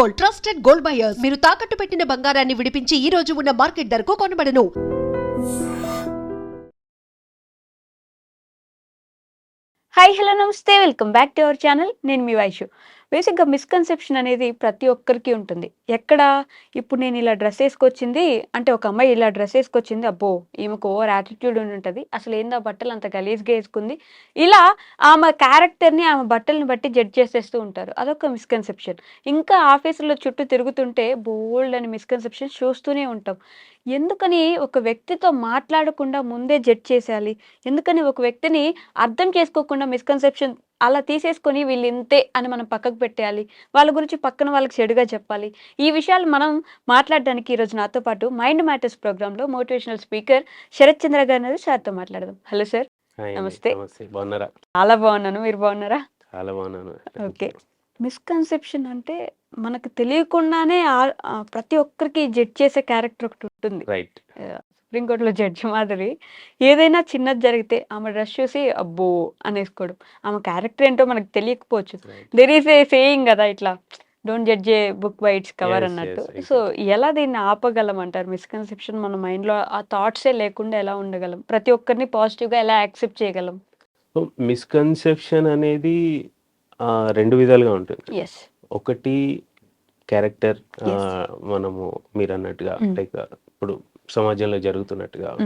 Gold trusted gold buyers. మీరు తాకట్టు పెట్టిన బంగారాన్ని విడిపించి ఈ రోజు ఉన్న మార్కెట్ ధరకు కొనబడను. హాయ్ హలో నమస్తే. Welcome back to our channel నేను మీ వైషు. బేసిక్గా మిస్కన్సెప్షన్ అనేది ప్రతి ఒక్కరికి ఉంటుంది. ఎక్కడ ఇప్పుడు నేను ఇలా డ్రెస్ వేసుకొచ్చింది అంటే ఒక అమ్మాయి ఇలా డ్రెస్ వేసుకొచ్చింది అబ్బో! ఈమెకు ఓవర్ యాటిట్యూడ్ ఉండి ఉంటుంది. అసలు ఏందా బట్టలు అంత గలీజ్గా వేసుకుంది. ఇలా ఆమె క్యారెక్టర్ని ఆమె బట్టల్ని బట్టి జడ్జ్ చేసేస్తూ ఉంటారు. అదొక మిస్కన్సెప్షన్ ఇంకా ఆఫీసులో చుట్టూ తిరుగుతుంటే బోల్డ్ అని మిస్కన్సెప్షన్ చూస్తూనే ఉంటాం. ఎందుకని ఒక వ్యక్తితో మాట్లాడకుండా ముందే జడ్జ్ చేసేయాలి? ఎందుకని ఒక వ్యక్తిని అర్థం చేసుకోకుండా మిస్కన్సెప్షన్ అలా తీసేసుకొని వీళ్ళు ఇంతే అని మనం పక్కకు పెట్టేయాలి. వాళ్ళ గురించి పక్కన వాళ్ళకి చెడుగా చెప్పాలి. ఈ విషయాలు మనం మాట్లాడడానికి ఈరోజు నాతో పాటు మైండ్ మ్యాటర్స్ ప్రోగ్రాంలో మోటివేషనల్ స్పీకర్ శరత్ చంద్ర గారు. సార్తో మాట్లాడదాం. Hello sir. నమస్తే. బాగున్నారా? చాలా బాగున్నాను. మీరు బాగున్నారా? చాలా బాగున్నాను. ఓకే. మిస్కన్సెప్షన్ అంటే మనకు తెలియకుండానే ప్రతి ఒక్కరికి జడ్జ్ చేసే క్యారెక్టర్ ఒకటి ఉంటుంది. రైట్. సుప్రీంకోర్టులో జడ్జి మాదిరి ఏదైనా చిన్నది జరిగితే ఆమె డ్రెస్ చూసి అబ్బో అనేసుకోవడం. ఆమె క్యారెక్టర్ ఏంటో మనకు తెలియకపోవచ్చు. దెర్ ఈస్ ఏ సేయింగ్ కదా ఇట్లా don't judge a book by its cover అన్నట్టు. సో ఎలా దీన్ని ఆపగలం అంటారు మిస్కన్సెప్షన్ మన మైండ్లో ఆ థాట్సే లేకుండా ఎలా ఉండగలం? ప్రతి ఒక్కరిని పాజిటివ్గా ఎలా యాక్సెప్ట్ చేయగలం? సో మిస్కన్సెప్షన్ అనేది రెండు విధాలుగా ఉంటుంది. ఎస్ ఒకటి క్యారెక్టర్. మనము మీరు అన్నట్టుగా. లైక్ ఇప్పుడు సమాజంలో జరుగుతున్నట్టుగా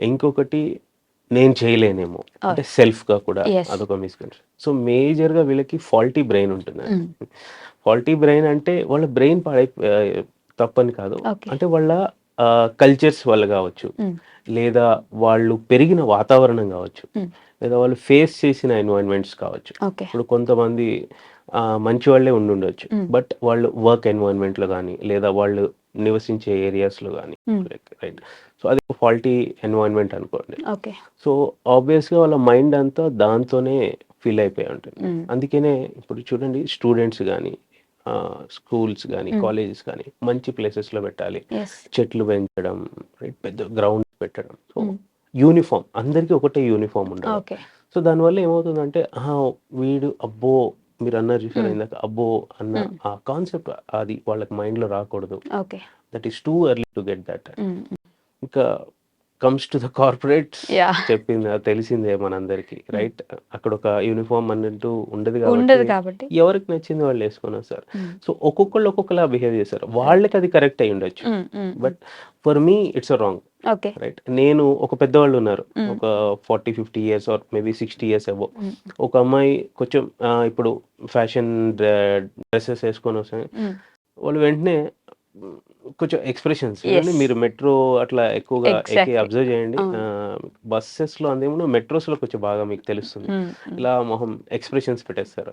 ఇంకొకటి నేను చేయలేనేమో. అంటే సెల్ఫ్గా కూడా. అదొక మిస్కన్సెప్షన్ సో మేజర్గా వీళ్ళకి ఫాల్టీ బ్రెయిన్ ఉంటుంది ఫాల్టీ బ్రెయిన్ అంటే వాళ్ళ బ్రెయిన్ పాడై తప్పని కాదు. అంటే వాళ్ళ కల్చర్స్ వల్ల కావచ్చు. లేదా వాళ్ళు పెరిగిన వాతావరణం కావచ్చు. లేదా వాళ్ళు ఫేస్ చేసిన ఎన్వైరన్మెంట్స్ కావచ్చు. ఇప్పుడు కొంతమంది మంచి వాళ్ళే ఉండుండొచ్చు. బట్ వాళ్ళు వర్క్ ఎన్వైరన్మెంట్లో కానీ లేదా వాళ్ళు నివసించే ఏరియాస్లో కానీ Mm. రైట్ సో అది ఫాల్టీ ఎన్వైరన్మెంట్ అనుకోండి. ఓకే సో ఆబ్వియస్గా వాళ్ళ మైండ్ అంతా దాంతోనే ఫీల్ అయిపోయి ఉంటుంది. అందుకనే ఇప్పుడు చూడండి స్టూడెంట్స్ కానీ స్కూల్స్ కానీ. కాలేజెస్ కానీ మంచి ప్లేసెస్లో పెట్టాలి. చెట్లు పెంచడం right? పెద్ద గ్రౌండ్ పెట్టడం. సో. యూనిఫామ్ అందరికీ ఒకటే యూనిఫామ్ ఉండాలి. ఓకే సో దానివల్ల ఏమవుతుందంటే వీడు అబ్బో మీరు అన్నారు చూసారు Mm. ఇందాక అబ్బో అన్న Mm. ఆ కాన్సెప్ట్ అది వాళ్ళకి మైండ్లో రాకూడదు that is too early to get that ఇంకా కమ్స్ టు ద కార్పొరేట్స్ యా చెప్పింది అది తెలిసిందే మనందరికి రైట్ అక్కడ ఒక యూనిఫామ్ అన్నట్టు ఉండదు ఉండదు కాబట్టి ఎవరికి నచ్చింది వాళ్ళు వేసుకున్నారు సార్. సో ఒక్కొక్కళ్ళు ఒక్కొక్కలా బిహేవ్ చేశారు వాళ్ళకి అది కరెక్ట్ అయి ఉండొచ్చు. But for me it's wrong okay right నేను ఒక పెద్దవాళ్ళు ఉన్నారు. ఒక forty fifty years or maybe sixty years above. ఒక అమ్మాయి కొంచెం ఇప్పుడు ఫ్యాషన్ డ్రెస్సెస్ వేసుకొని వస్తాయి. వాళ్ళు వెంటనే కొంచెం ఎక్స్ప్రెషన్స్. మీరు మెట్రో అట్లా ఎక్కువగా ఎక్కి. అబ్జర్వ్ చేయండి. బస్సెస్లో అందేమో మెట్రోస్లో కొంచెం బాగా మీకు తెలుస్తుంది. ఇలా మొహం ఎక్స్ప్రెషన్స్ పెట్టేస్తారు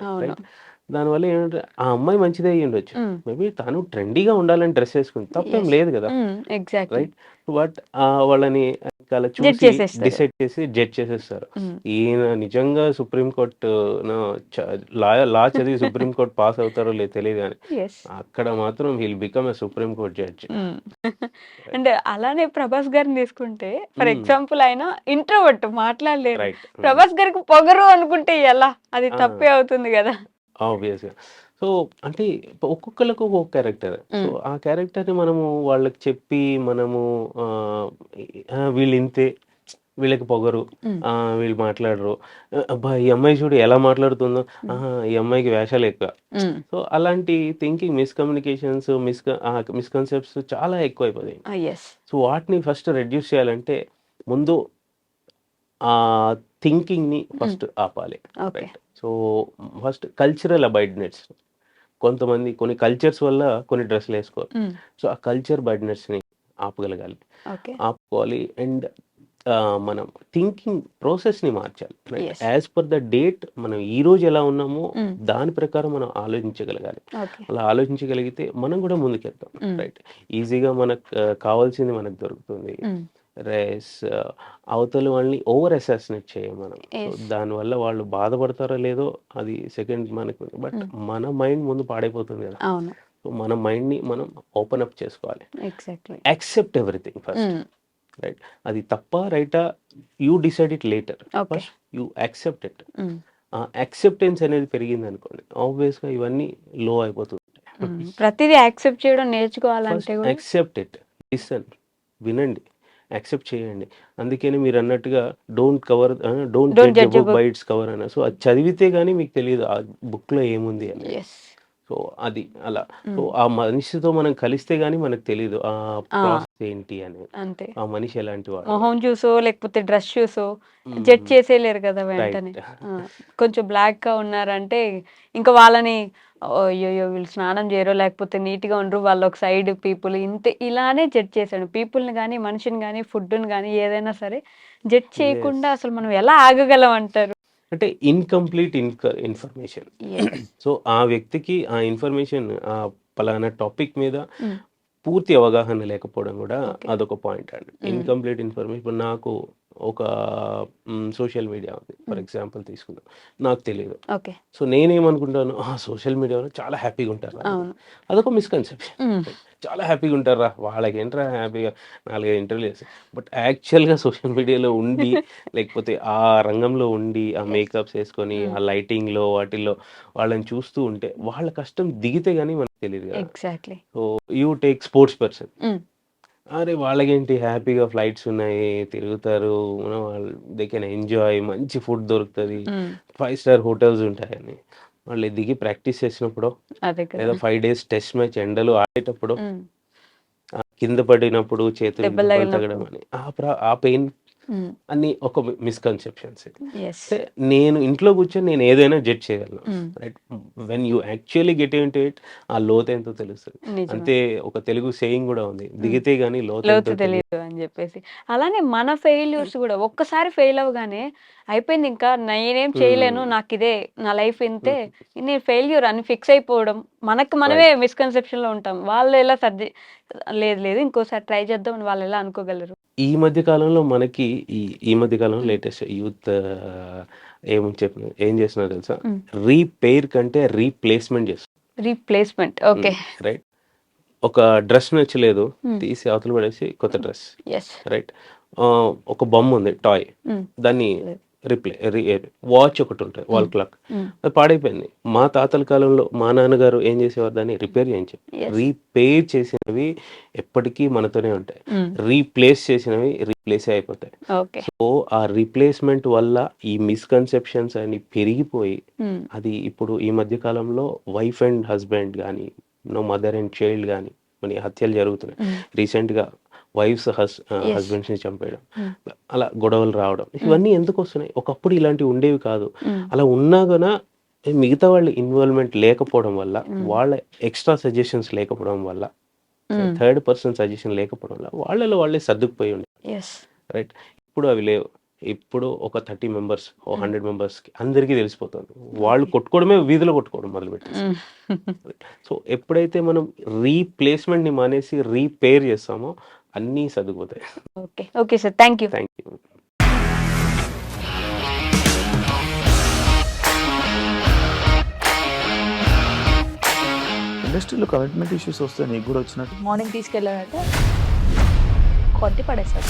దానివల్ల ఏంటంటే ఆ అమ్మాయి మంచిదే అయ్యి ఉండొచ్చు. మేబీ తను ట్రెండీగా ఉండాలని డ్రెస్ వేసుకుంది తప్పేం. లేదు కదా. రైట్ బట్ వాళ్ళని అలా చూసి చేసేస్తారు. డిసైడ్ చేసి జడ్జ్ చేసేస్తారు. ఈయన నిజంగా సుప్రీం కోర్టు లా లా చదివి సుప్రీం కోర్ట్ పాస్ అవుతారో లేదు తెలియదు కానీ. అక్కడ మాత్రం we'll become a supreme court judge. అంటే అలానే ప్రభాస్ గారిని తీసుకుంటే ఫర్. ఎగ్జాంపుల్ ఆయన ఇంట్రోవర్ట్ మాట్లాడలేరు రైట్ ప్రభాస్ గారికి పొగరు అనుకుంటే ఎలా అది. తప్పే అవుతుంది కదా ఆబ్వియస్గా. సో అంటే ఒక్కొక్కరికి ఒక్కొక్క క్యారెక్టర్ సో. ఆ క్యారెక్టర్ని మనము వాళ్ళకి చెప్పి మనము వీళ్ళు ఇంతే వీళ్ళకి పొగరు వీళ్ళు మాట్లాడరు. అబ్బా ఈ అమ్మాయి చూడు ఎలా మాట్లాడుతుందో. ఈ అమ్మాయికి వేషాలు ఎక్కువ. సో అలాంటి థింకింగ్ మిస్కమ్యూనికేషన్స్ మిస్ మిస్కన్సెప్ట్స్ చాలా ఎక్కువ అయిపోతాయి. సో వాటిని ఫస్ట్ రెడ్యూస్ చేయాలంటే ముందు ఆ థింకింగ్ని ఫస్ట్ ఆపాలి. So first cultural abideness. కొంతమంది కొన్ని కల్చర్స్ వల్ల కొన్ని డ్రెస్సులు వేసుకోరు. మ్మ్. సో ఆ కల్చర్ని ఆపగలగాలి. ఆపుకోవాలి అండ్ మనం థింకింగ్ ప్రాసెస్ని మార్చాలి. యాజ్ పర్ ద డేట్ మనం ఈ రోజు ఎలా ఉన్నామో. దాని ప్రకారం మనం ఆలోచించగలగాలి. అలా ఆలోచించగలిగితే మనం కూడా ముందుకెళ్తాం. రైట్? ఈజీగా మనకు కావాల్సింది మనకు దొరుకుతుంది. రైస్ అవతల వాళ్ళని ఓవర్ అసాసినేట్ చేయం మనం. దానివల్ల వాళ్ళు బాధపడతారో లేదో అది సెకండ్ మనకు. But Mm. మన మైండ్ ముందు పాడైపోతుంది కదా. మన మైండ్ని మనం ఓపెన్ అప్ చేసుకోవాలి. యాక్సెప్ట్ ఎవ్రీథింగ్ ఫస్ట్ రైట్ అది తప్ప రైటా you decide it later first you accept it acceptance అనేది పెరిగింది అనుకోండి. ఆబ్వియస్గా ఇవన్నీ లో అయిపోతుంది ఉమ్, ప్రతిదీ యాక్సెప్ట్ చేయడం నేర్చుకోవాలంటే యాక్సెప్ట్ ఇట్ లిసన్ వినండి. యాక్సెప్ట్ చేయండి. అందుకని మీరు అన్నట్టుగా don't cover don't judge a book book. By its cover అని సో అది చదివితే గానీ మీకు తెలియదు ఆ book లో ఏముంది అని. సో అది అలా. సో ఆ మనిషితో మనం కలిస్తే గానీ మనకు తెలియదు ఆ ప్రాసెస్ ఏంటి అనేది. అంతే. ఆ మనిషి ఎలాంటి వాడు? మొహం చూసో లేకపోతే డ్రెస్ చూసో. జడ్జ్ చేసేయలేరు కదా వెంటనే. కొంచెం బ్లాక్గా ఉన్నారంటే ఇంకా వాళ్ళని అయ్యో వీళ్ళు స్నానం చేయరో లేకపోతే నీట్గా ఉండరు వాళ్ళు ఒక సైడ్ పీపుల్ ఇంతే. ఇలానే జడ్జ్ చేశాడు. People ని కానీ మనిషిని కానీ ని కానీ ఏదైనా సరే జడ్జ్ చేయకుండా అసలు మనం ఎలా ఆగగలం అంటారు? అంటే ఇన్కంప్లీట్ ఇన్ఫర్మేషన్ సో ఆ వ్యక్తికి ఆ ఇన్ఫర్మేషన్ ఆ పలానా టాపిక్ మీద Mm. పూర్తి అవగాహన లేకపోవడం కూడా. అదొక పాయింట్ అండి. ఇన్కంప్లీట్ ఇన్ఫర్మేషన్ ఇప్పుడు నాకు ఒక సోషల్ మీడియా ఉంది. ఫర్ ఎగ్జాంపుల్ తీసుకుందాం. నాకు తెలియదు ఓకే. సో నేనేమనుకుంటాను సోషల్ మీడియాలో చాలా హ్యాపీగా ఉంటారు అదొక మిస్కన్సెప్షన్. చాలా హ్యాపీగా ఉంటారా వాళ్ళకి ఏంట్రా హ్యాపీగా నాలుగైదు ఇంటర్వ్యూస్ బట్ యాక్చువల్గా సోషల్ మీడియాలో ఉండి లేకపోతే ఆ రంగంలో ఉండి ఆ మేకప్స్ వేసుకొని ఆ లైటింగ్లో వాటిల్లో వాళ్ళని చూస్తూ ఉంటే వాళ్ళ కష్టం దిగితే గానీ మనకు తెలియదు కదా. So you take sports person. అరే వాళ్ళకేంటి? హ్యాపీగా ఫ్లైట్స్ ఉన్నాయి తిరుగుతారు దే కెన్ ఎంజాయ్ మంచి ఫుడ్ దొరుకుతుంది. ఫైవ్ స్టార్ హోటల్స్ ఉంటాయని. వాళ్ళు దిగి ప్రాక్టీస్ చేసినప్పుడు లేదా ఫైవ్ డేస్ టెస్ట్ మ్యాచ్ ఎండలు ఆడేటప్పుడు కింద పడినప్పుడు చేతులు. తగడం అని ఆ పెయిన్. అన్ని ఒక మిస్కన్సెప్షన్స్ నేను ఇంట్లో కూర్చొని నేను ఏదైనా జడ్జ్ చేయగలను. Right when you actually get in it ఆ లోత్ ఎంతో తెలుస్తుంది. అంతే ఒక తెలుగు సేయింగ్ కూడా ఉంది. దిగితే గానీ లోత్ తెలియదు అని చెప్పేసి. అలానే మన ఫెయిల్యూర్స్ కూడా ఒక్కసారి ఫెయిల్ అవ్వగానే అయిపోయింది ఇంకా నేనేం చేయలేను నాకు ఇదే నా లైఫ్ ఇంతే. నేను ఫెయిల్యూర్ అని ఫిక్స్ అయిపోవడం మనకు మనమే మిస్కన్సెప్షన్లో ఉంటాం. వాళ్ళు ఎలా సర్ది లేదు లేదు ఇంకోసారి ట్రై చేద్దాం అని వాళ్ళు ఎలా అనుకోగలరు? ఈ మధ్య కాలంలో మనకి ఈ ఈ మధ్య కాలంలో లేటెస్ట్ యూత్ ఏం చెప్పిన ఏం చేస్తున్నారు తెలుసా. రీపేర్ కంటే రీప్లేస్మెంట్ చేస్తారు రీప్లేస్మెంట్ ఓకే. రైట్. ఒక డ్రెస్ నచ్చలేదు. తీసి అవతల పడేసి కొత్త డ్రెస్. రైట్. ఒక బొమ్మ ఉంది టాయ్. దాన్ని రిప్లే వాచ్ ఒకటి ఉంటుంది వాల్ క్లాక్. అది పాడైపోయింది. మా తాతల కాలంలో మా నాన్నగారు ఏం చేసేవారు? దాన్ని రిపేర్ చేయించారు. రీపేర్ చేసినవి ఎప్పటికీ మనతోనే ఉంటాయి. రీప్లేస్ చేసినవి రీప్లేస్ అయిపోతాయి. సో ఆ రీప్లేస్మెంట్ వల్ల ఈ మిస్కన్సెప్షన్స్ అని పెరిగిపోయి అది ఇప్పుడు ఈ మధ్య కాలంలో వైఫ్ అండ్ హస్బెండ్ కానీ నో మదర్ అండ్ చైల్డ్ కానీ మన హత్యలు జరుగుతున్నాయి. రీసెంట్గా వైఫ్స్ హస్బెండ్స్ని చంపేయడం. అలా గొడవలు రావడం. ఇవన్నీ ఎందుకు వస్తున్నాయి? ఒకప్పుడు ఇలాంటివి ఉండేవి కాదు. అలా ఉన్నా గన మిగతా వాళ్ళ ఇన్వాల్వ్మెంట్ లేకపోవడం వల్ల వాళ్ళ ఎక్స్ట్రా సజెషన్స్ లేకపోవడం వల్ల థర్డ్ పర్సన్ సజెషన్ లేకపోవడం వల్ల వాళ్ళలో వాళ్ళే సర్దుకుపోయి ఉండే. రైట్? ఇప్పుడు అవి లేవు. ఇప్పుడు ఒక థర్టీ మెంబర్స్ ఓ హండ్రెడ్ మెంబర్స్కి అందరికీ తెలిసిపోతుంది. వాళ్ళు కొట్టుకోవడమే వీధిలో కొట్టుకోవడం మొదలుపెట్టేసి సో ఎప్పుడైతే మనం రీప్లేస్మెంట్ని మానేసి రీపేర్ చేస్తామో అన్నీ సర్దుకుపోతాయి. Okay okay sir. Thank you thank you ఇండస్ట్రీలో కమిట్మెంట్ ఇష్యూస్ వస్తే నీకు కూడా వచ్చినట్టు? మార్నింగ్ తీసుకెళ్ళాడంటే కొట్టి పడేస్తాడు